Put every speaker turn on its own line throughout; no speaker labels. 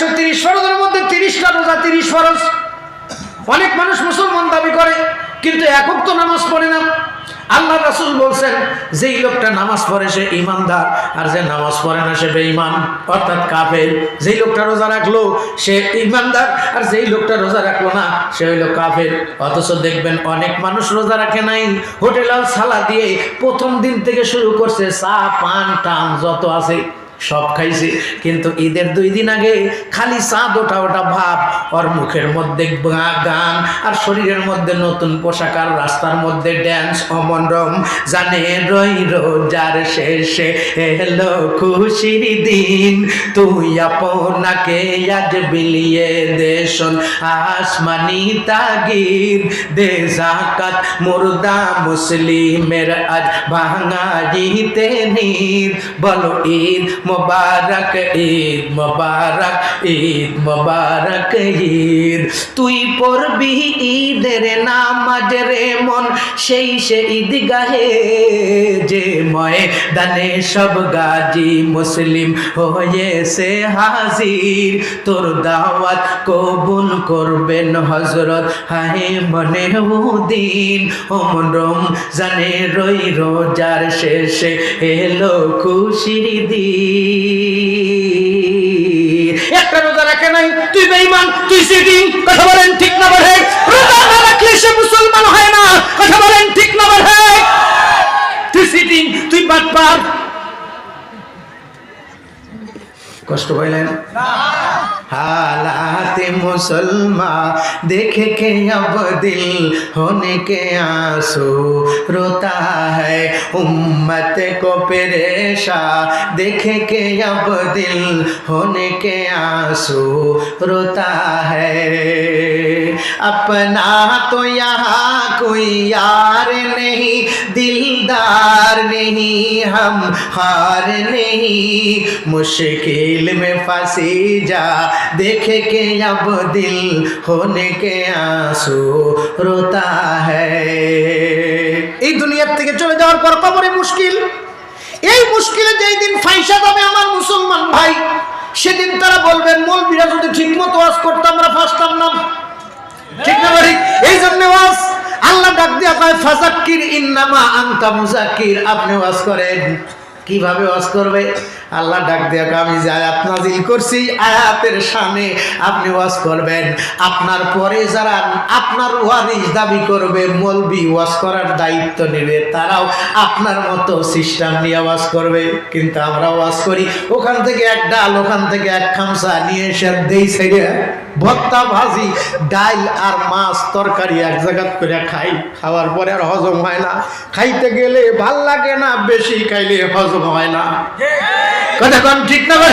একশো তিরিশ ফরজের মধ্যে তিরিশটা রোজা, তিরিশ ফরজ। অনেক মানুষ মুসলমান দাবি করে, কিন্তু একক তো নামাজ পড়ে না। আল্লাহ রাসুল বলছেন, যেই লোকটা নামাজ পড়ে সে ইমানদার আর যে নামাজ পড়ে না সে বেঈমান। অর্থাৎ কাফের। যেই লোকটা রোজা রাখল, সে ইমানদার আর যেই লোকটা রোজা রাখল না, সে হইল কাফের। অথচ দেখবেন, অনেক মানুষ রোজা রাখে নাই। হোটেল সালা দিয়ে প্রথম দিন থেকে শুরু করছে, চা, পান, টান, যত আছে। সব খাইছে। কিন্তু ঈদের দুই দিন আগে খালি চাঁদ ওটা ওটা ভাব, ওর মুখের মধ্যে গান, আর শরীরের মধ্যে নতুন পোশাক, আর রাস্তার মধ্যে ড্যান্স অমনরম। জানে রই রোজার শেষে এলো খুশির দিন। তুই আপনাকে আজ বিলিয়ে দেশন আসমানি তাগির দে জাকাত মুর্দা মুসলিমের আজ ভাঙাইতে নীর। বলো ঈদ মোবারক, ঈদ মোবারক ঈদ মোবারক, ঈদ। তুই পড়বি ঈদের নামাজ রে মন, সেই সে ঈদ গাহে যে ময়দানে সব গাজী মুসলিম হয়েছে হাজির। তোর দাওয়াত কবুল করবেন হজরত হাহে মনে উদিন ওমরম জানে রই রোজার শেষে এলো খুশির দিন। একটা রোজা রাখে নাই, তুই বেঈমান, তুই সিটিং, কথা বলেন ঠিক না বলে? রোজা না রাখলে সে মুসলমান হয় না, কথা বলেন ঠিক না বলে? তুই সিটিং, তুই বাদ বাটপার কষ্ট পাইলেন हालात मुसलमान देख के अब दिल होने के आंसू रोता है उम्मत को परेशा देख के अब दिल होने के आंसू रोता है अपना तो यहाँ कोई यार नहीं दिलदार नहीं हम हार नहीं मुश्किल में फंसी जा देख के अब दिल होने के आंसू रोता है এই দুনিয়ার থেকে চলে যাওয়ার পর কবরে মুশকিল এই মুশকিলে যেই দিন ফাইসা যাবে আমার মুসলমান ভাই সেদিন তারা বলবেন মৌলবীরা যদি ঠিক মতো ওয়াজ করতাম আমরা ফাঁসতাম না ঠিক না ভাই এই জন্য ওয়াজ আল্লাহ ডাক দিয়া কয় ফাজাক্কির ইন্নামা আনতা মুজাক্কির। আপনি ওয়াজ করেন। কীভাবে ওয়াজ করবে? আল্লাহ ডাক দিয়া আমি যে আয়াত নাজিল করছি, আয়াতের সামনে আপনি ওয়াজ করবেন। আপনার পরে যারা আপনার ওয়ারিস দাবি করবে, মলবি ওয়াজ করার দায়িত্ব নেবে, তারাও আপনার মতো সিস্টেম নিয়ে ওয়াজ করবে। কিন্তু আমরা ওয়াজ করি, ওখান থেকে এক ডাল, ওখান থেকে এক খামসা নিয়ে এসে দেই ছেড়ে। ভর্তা ভাজি ডাল আর মাছ তরকারি এক জায়গা করে খাই। খাওয়ার পরে আর হজম হয় না। খাইতে গেলে ভালো লাগে না, বেশি খাইলে হজম হয় না কথা কন ঠিক না ভাই?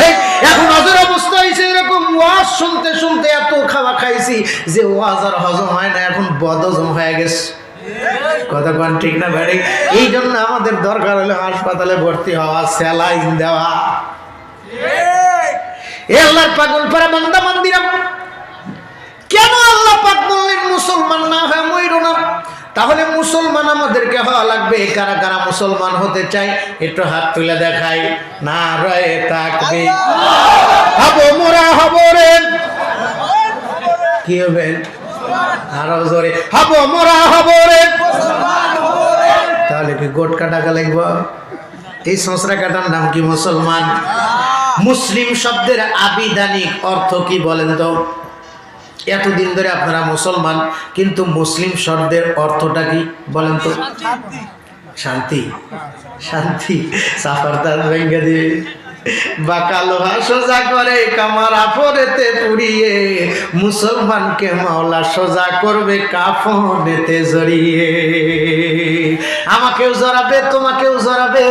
এখন হজের অবস্থা হয়েছে এরকম। ওয়াজ শুনতে শুনতে এত খাওয়া খাইছি যে ওয়াজ আর হজম হয় না এখন হয়ে গেছে। কথা কন ঠিক না ভাই? এই জন্য আমাদের দরকার হলে হাসপাতালে ভর্তি হওয়া স্যালাইন দেওয়া। এ আল্লাহর পাগল পারা বান্দা মন্দিরা কেন আল্লাহ পাক বললেন মুসলমান না হয় তাহলে মুসলমান আমাদেরকে হওয়া লাগবে, কারা কারা মুসলমান হতে চাই একটু হাত তুলে দেখাই। না রয়ে থাকবে হব মোরা, হব রে। কি হবে? আরও জোরে। হব মোরা, হব রে। তাহলে কি গোট কাটা লাগব এই সংসারা কাটার নাম কি মুসলমান? মুসলিম শব্দের আবিধানিক অর্থ কি বলেন তো? এতদিন ধরে আপনারা মুসলমান কিন্তু মুসলিম শব্দের অর্থটা কি বলেন তো? শান্তি। শান্তি। সাফারদার ভেঙ্গে দিয়ে লোহা সোজা করে কামারা পুড়িয়ে মুসলমানকে মাওলা সোজা করবে কাফনেতে জড়িয়ে। আমাকেও জড়াবে তোমাকেও জড়াবে।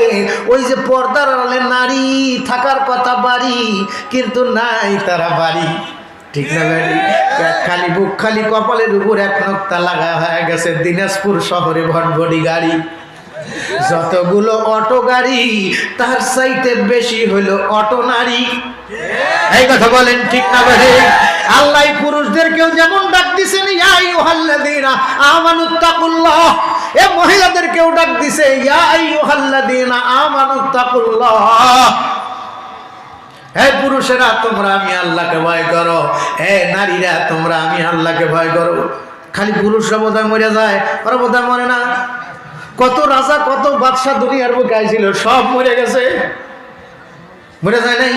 ওই যে পর্দার আড়ালে নারী থাকার কথা বাড়ি কিন্তু নাই তারা বাড়ি। ঠিক না খালি বুক, খালি কপালের উপর এক নক্তা লাগা হয়ে গেছে দিনাজপুর শহরে ভটভটি গাড়ি। যতগুলো অটো গাড়ি, তার চাইতে বেশি হলো অটো নারী। এই কথা বলেন ঠিক না ভাই আল্লাহ পুরুষদেরকেও যেমন ডাক দিছেন, ইয়া আইয়ুহাল্লাযীনা আমানুত্তাকুল্লাহ এ মহিলাদেরকেও ডাক দিছে, ইয়া আইয়ুহাল্লাযীনা আমানুত্তাকুল্লাহ হে পুরুষেরা, তোমরা আমি আল্লাহকে ভয় করো। হে নারীরা, তোমরা আমি আল্লাহকে ভয় করো। খালি পুরুষরা বোধহয় মরে যায়, ওরা বোধহয় মরে না। কত রাজা, কত বাদশাহ দুনিয়ার বুকে আইছিল, সব মরে গেছে। মরে যায় নাই?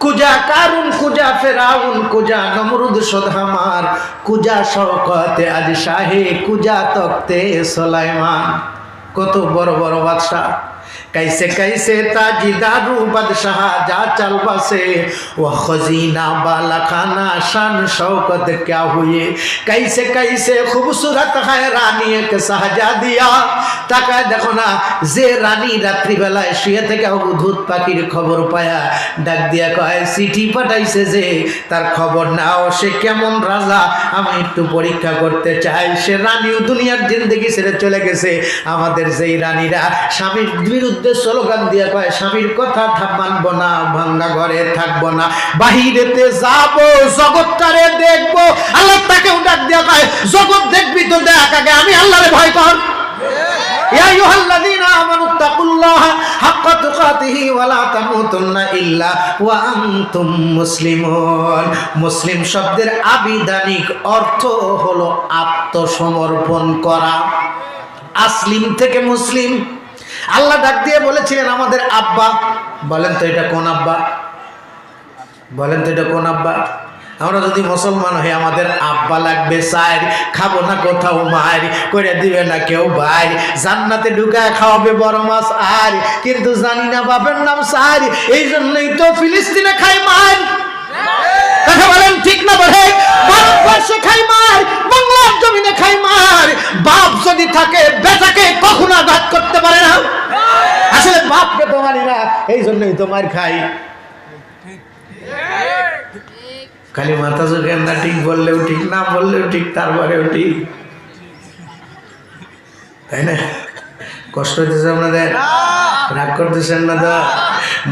কুজা কারুন, কুজা ফেরাউন, কুজা নমরুদ সোধামার কুজা শওকতে আজ শাহে কুজা তক্তে সোলাইমান। কত বড় বড় বাদশাহ। कैसे कैसे ताजीदारू बादशाह जा चल बसे वह खजीना बाला खाना शान शौकत क्या हुए कैसे कैसे खूबसूरत है रानी एक শাহজাদিয়া টাকা দেখো না যে রানী রাত্রিবেলায় শুয়ে থেকে অবধূত পাখির খবর পায়া ডাক দিয়া কয় চিঠি পাঠাইছে যে তার খবর নাও সে কেমন রাজা আমি একটু পরীক্ষা করতে চাই সে রানীও দুনিয়ার জিন্দগি ছেড়ে চলে গেছে আমাদের যেই রানীরা স্বামীর বিরুদ্ধে স্লোগান দিয়ে কয় স্বামীর কথা থা- মানবো না ভাঙ্গা ঘরে থাকবো না বাহিরেতে যাবো জগৎটারে দেখবো আল্লাহ তাকেও ডাক দিয়া কয় জগৎ দেখবি তো দেখ আগে আমি আল্লাহরে ভয় কর يا أيها الذين آمنوا اتقوا الله حق تقاته ولا تموتن إلا وأنتم মুসলিমুন মুসলিম শব্দের আবিধানিক অর্থ হলো আত্মসমর্পণ করা আসলিম থেকে মুসলিম আল্লাহ ডাক দিয়ে বলেছিলেন, আমাদের আব্বা। বলেন তো এটা কোন আব্বা? বলেন তো এটা কোন আব্বা? আমরা যদি মুসলমান হই, আমাদের আব্বা লাগবে সাইর খাব না কোথাও মার করে দিবে না কেউ ভাই। জান্নাতে ঢুকায় খাওয়াবে বড় মাছ আর, কিন্তু জানি না বাপের নাম সার এই জন্যই তো ফিলিস্তিনে খাই মার কথা বলেন, ঠিক না বলে? ভারতবর্ষে খাই মার, বাংলার জমিনে খাই মার। বাপ যদি থাকে, বেটাকে কখনো আঘাত করতে পারে না। আসলে বাপকে তো না, এই জন্যই তো মার খাই। খালি মাথা না, ঠিক বললেও ঠিক, না বললেও ঠিক, তারপরেও ঠিক। তাই না? কষ্ট হইতেছে আপনাদের? রাগ করতেছেন না তো?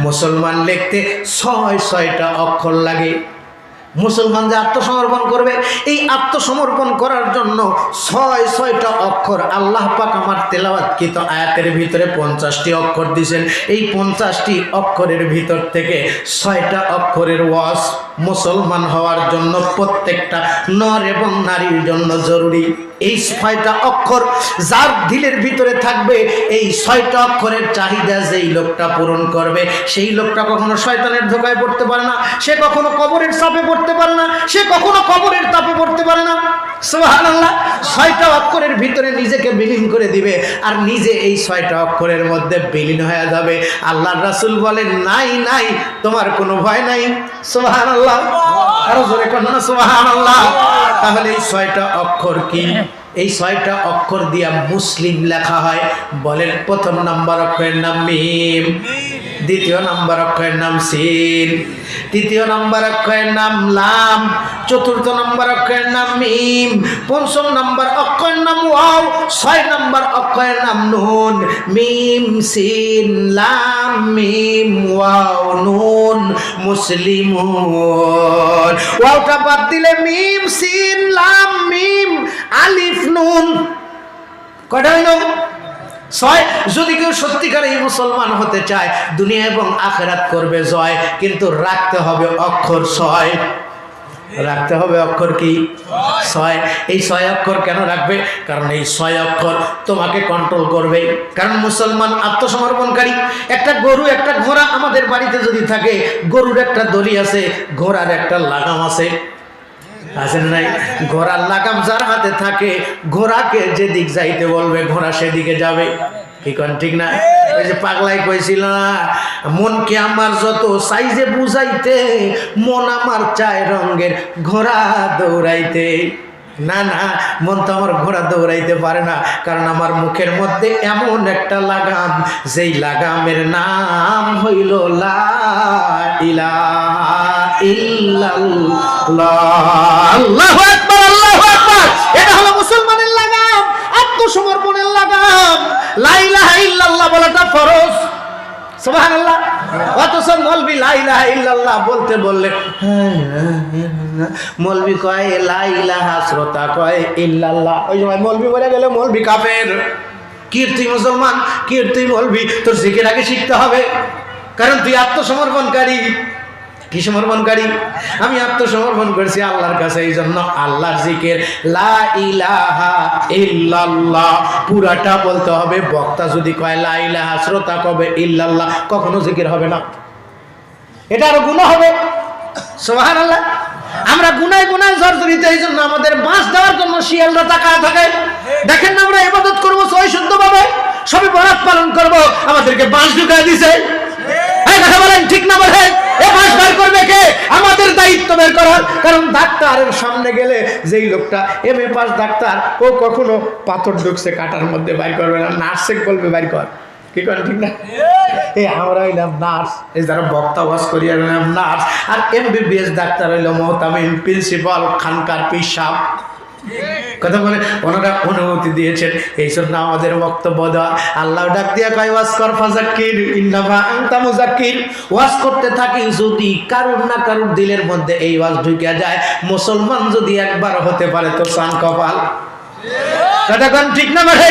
মুসলমান লিখতে ছয় ছয়টা অক্ষর লাগে। মুসলমান যে আত্মসমর্পণ করবে, এই আত্মসমর্পণ করার জন্য ছয় ছয়টা অক্ষর আল্লাহ পাক আমার তেলাওয়াতকৃত আয়াতের ভিতরে পঞ্চাশটি অক্ষর দিয়েছেন। এই পঞ্চাশটি অক্ষরের ভিতর থেকে ছয়টা অক্ষরের ওয়াস মুসলমান হওয়ার জন্য প্রত্যেকটা নর এবং নারীর জন্য জরুরি। এই ছয়টা অক্ষর যার দিলের ভিতরে থাকবে, এই ছয়টা অক্ষরের চাহিদা যেই লোকটা পূরণ করবে, সেই লোকটা কখনো শয়তানের ধোকায় পড়তে পারে না, সে কখনো কবরের চাপে পড়তে পারে না, সে কখনো কবরের তাপে পড়তে পারে না। সুবহানাল্লাহ, ছয়টা অক্ষরের ভিতরে নিজেকে বিলীন করে দিবে আর নিজে এই ছয়টা অক্ষরের মধ্যে বিলীন হয়ে যাবে। আল্লাহ রাসূল বলেন, নাই নাই, তোমার কোনো ভয় নাই। সুবহানাল্লাহ। তাহলে এই ছয়টা অক্ষর কি? এই ছয়টা অক্ষর দিয়া মুসলিম লেখা হয়। বলেন, প্রথম নাম্বার অক্ষরের নাম মিম, দ্বিতীয় নাম্বার অক্ষরের নাম সিন, তৃতীয় নাম্বার অক্ষরের নাম লাম, চতুর্থ নাম্বার অক্ষরের নাম মিম, পঞ্চম নাম্বার অক্ষরের নাম ওয়াও ছয় নম্বর অক্ষরের নাম নুন, মিম, সিন, লাম, মিম, ওয়াও, নুন, মুসলিমুন। ওয়াওটা বাদ দিলে মিম, সিন, লাম, মিম, আলিফ, নুন। কয়টা হইল? ছয়। যদি কেউ সত্যিকার এই মুসলমান হতে চায়, দুনিয়া এবং আখেরাত করবে জয়, কিন্তু রাখতে হবে অক্ষর ছয়। রাখতে হবে অক্ষর কি? ছয়। এই ছয় অক্ষর কেন রাখবে? কারণ এই ছয় অক্ষর তোমাকে কন্ট্রোল করবে। কারণ মুসলমান আত্মসমর্পণকারী। একটা গরু, একটা ঘোড়া আমাদের বাড়িতে যদি থাকে, গরুর একটা দড়ি আছে, ঘোড়ার একটা লাগাম আছে। আছে না নাই? ঘোড়ার লাগাম যার হাতে থাকে, ঘোড়াকে যেদিক যাইতে বলবে, ঘোড়া সেদিকে যাবে। কি কোন, ঠিক না? যে পাগলাই কইছিল না, মনকে আমার যত সাইজে বুঝাইতে, মন আমার চায় রঙের ঘোড়া দৌড়াইতে। না না, মন তো আমার ঘোড়া দৌড়াইতে পারে না, কারণ আমার মুখের মধ্যে এমন একটা লাগাম, যেই লাগামের নাম হইল লা ইল্লাল্লাহ। এটা হলো মুসলমানের আত্মসমর্পণের লাগাম। লা ইলাহা ইল্লাল্লাহ বলাটা ফরজ। সুবহানাল্লাহ। অথচ মলবি লা ইলাহা ইল্লাল্লাহ বলতে বললে, মলবি কয়, লা ইলাহা শ্রোতা কয়, ইল্লাল্লাহ। ওই সময় মলবি বলে গেলে মলবি কাফের। কীর্তি মুসলমান কীর্তি মলবি? তোর জিকির আগে শিখতে হবে। কারণ তুই আত্মসমর্পণকারী। কি সমর্পণকারী? আমি আত্মসমর্পণ করেছি আল্লাহর কাছে এই জন্য আল্লাহর জিকের, লা ইলাহা ইল্লাল্লাহ, পুরাটা বলতে হবে, বক্তা যদি কয় লা ইলাহা, শ্রোতা কবে ইল্লাল্লাহ, কখনো জিকির হবে না। এটা আরও গুণ হবে। সোহান আল্লাহ আমরা গুনায় গুনায় জর্জরিত এই জন্য আমাদের বাঁশ দেওয়ার জন্য শিয়ালরা তাকায় থাকে। দেখেন না আমরা ইবাদত করব শুদ্ধ ভাবে সবই বরাত পালন করব। আমাদেরকে বাঁশ ঢুকায় দিছে। কথা বলেন, ঠিক না বলেন? করবে কে? আমাদের দায়িত্ব বের করার। কারণ ডাক্তারের সামনে গেলে যেই লোকটা এম এ পাস ডাক্তার, ও কখনো পাথর ঢুকছে কাটার মধ্যে, বাইর করবে না। নার্সে বলবে, বাইর কর। কি করেন, ঠিক না? এই আমরা হইলাম নার্স। এই যারা বক্তা ওয়াজ করি নার্স। আর এমবিবিএস ডাক্তার হইল মহতামিম, প্রিন্সিপাল খানকার পিসাব কথা বলে, ওনারা অনুমতি দিয়েছেন। এই জন্য আমাদের বক্তব্য দেওয়া। আল্লাহ ডাক দিয়া কয়, ওয়াজ কর ফাজাক্কির, ইন্নামা আনতা মুজাক্কির। ওয়াজ করতে থাকি যদি কারুর না কারুর দিলের মধ্যে এই ওয়াজ ঢুকে যায়, মুসলমান যদি একবার হতে পারে তো সান কপাল। কথা ঠিক না মানে